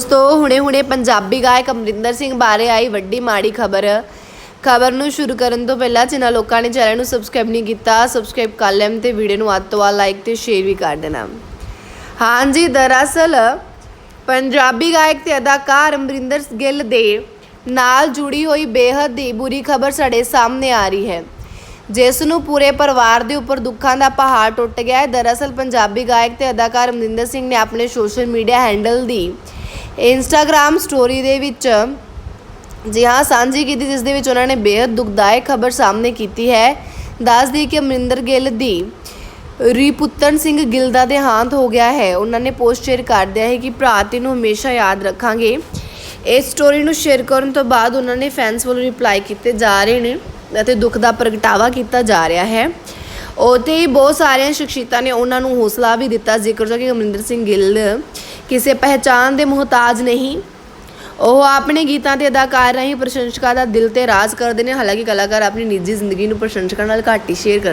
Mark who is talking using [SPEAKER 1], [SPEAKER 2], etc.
[SPEAKER 1] ਦੋਸਤੋ ਹੁਣੇ-ਹੁਣੇ ਪੰਜਾਬੀ ਗਾਇਕ ਅਮਰਿੰਦਰ ਸਿੰਘ ਬਾਰੇ ਆਈ ਵੱਡੀ ਮਾੜੀ ਖਬਰ। ਖਬਰ ਨੂੰ ਸ਼ੁਰੂ ਕਰਨ ਤੋਂ ਪਹਿਲਾਂ ਜਿਨ੍ਹਾਂ ਲੋਕਾਂ ਨੇ ਚੈਨਲ ਨੂੰ ਸਬਸਕ੍ਰਾਈਬ ਨਹੀਂ ਕੀਤਾ, ਸਬਸਕ੍ਰਾਈਬ ਕਰ ਲੈਣ ਤੇ ਵੀਡੀਓ ਨੂੰ ਵੱਧ ਤੋਂ ਵੱਧ ਲਾਈਕ ਤੇ ਸ਼ੇਅਰ ਵੀ ਕਰ ਦੇਣਾ। ਹਾਂਜੀ, ਦਰਅਸਲ ਪੰਜਾਬੀ ਗਾਇਕ ਤੇ ਅਦਾਕਾਰ ਅਮਰਿੰਦਰ ਗਿੱਲ ਦੇ ਨਾਲ ਜੁੜੀ ਹੋਈ ਬੇਹੱਦ ਹੀ ਬੁਰੀ ਖਬਰ ਸਾਡੇ ਸਾਹਮਣੇ ਆ ਰਹੀ ਹੈ। ਜਿਸ ਨੂੰ ਪੂਰੇ ਪਰਿਵਾਰ ਦੇ ਉੱਪਰ ਦੁੱਖਾਂ ਦਾ ਪਹਾੜ ਟੁੱਟ ਗਿਆ ਹੈ। ਦਰਅਸਲ ਪੰਜਾਬੀ ਗਾਇਕ ਤੇ ਅਦਾਕਾਰ ਅਮਰਿੰਦਰ ਸਿੰਘ ਨੇ ਆਪਣੇ ਸੋਸ਼ਲ ਮੀਡੀਆ ਹੈਂਡਲ ਦੀ ਇੰਸਟਾਗ੍ਰam ਸਟੋਰੀ ਦੇ ਵਿੱਚ ਜੀ ਹਾਂ, ਸਾਂਝੀ ਕੀਤੀ, ਜਿਸ ਦੇ ਵਿੱਚ ਉਹਨਾਂ ਨੇ ਬੇहद ਦੁਖਦਾਇਕ ਖਬਰ ਸਾਹਮਣੇ ਕੀਤੀ ਹੈ। ਦੱਸ ਦਈਏ ਕਿ ਅਮਰਿੰਦਰ ਗਿੱਲ ਦੀ ਰਿਪੁੱਤਨ ਸਿੰਘ ਗਿੱਲ ਦਾ ਦੇਹਾਂਤ ਹੋ ਗਿਆ ਹੈ। ਉਹਨਾਂ ਨੇ ਪੋਸਟ ਸ਼ੇਅਰ ਕਰਦਿਆ ਹੈ ਕਿ ਭਰਾ ਤੈਨੂੰ ਹਮੇਸ਼ਾ ਯਾਦ ਰੱਖਾਂਗੇ। ਇਸ ਸਟੋਰੀ ਨੂੰ ਸ਼ੇਅਰ ਕਰਨ ਤੋਂ ਬਾਅਦ ਉਹਨਾਂ ਨੇ ਫੈਨਸ ਵੱਲੋਂ ਰਿਪਲਾਈ ਕੀਤੇ ਜਾ ਰਹੇ ਨੇ ਅਤੇ ਦੁੱਖ ਦਾ ਪ੍ਰਗਟਾਵਾ ਕੀਤਾ ਜਾ ਰਿਹਾ ਹੈ। ਉਹਤੇ ਹੀ ਬਹੁਤ ਸਾਰੀਆਂ ਸ਼ਖਸੀਅਤਾਂ ਨੇ ਉਹਨਾਂ ਨੂੰ ਹੌਸਲਾ ਵੀ ਦਿੱਤਾ। ਜ਼ਿਕਰ ਜੋ ਕਿ ਅਮਰਿੰਦਰ ਸਿੰਘ ਗਿੱਲ ਕਿਸੇ ਪਹਿਚਾਨ ਦੇ ਮੁਹਤਾਜ ਨਹੀਂ। ਉਹ ਆਪਣੇ ਗੀਤਾਂ ਤੇ ਅਦਾਕਾਰ ਰਾਹੀਂ ਪ੍ਰਸ਼ੰਸਕਾਂ ਦਾ ਦਿਲ ਤੇ ਰਾਜ ਕਰਦੇ ਨੇ। ਹਾਲਾਂਕਿ ਕਲਾਕਾਰ ਆਪਣੀ ਨਿੱਜੀ ਜ਼ਿੰਦਗੀ ਨੂੰ ਪ੍ਰਸ਼ੰਸਕਾਂ ਨਾਲ ਘੱਟ ਹੀ ਸ਼ੇਅਰ ਕਰਦੇ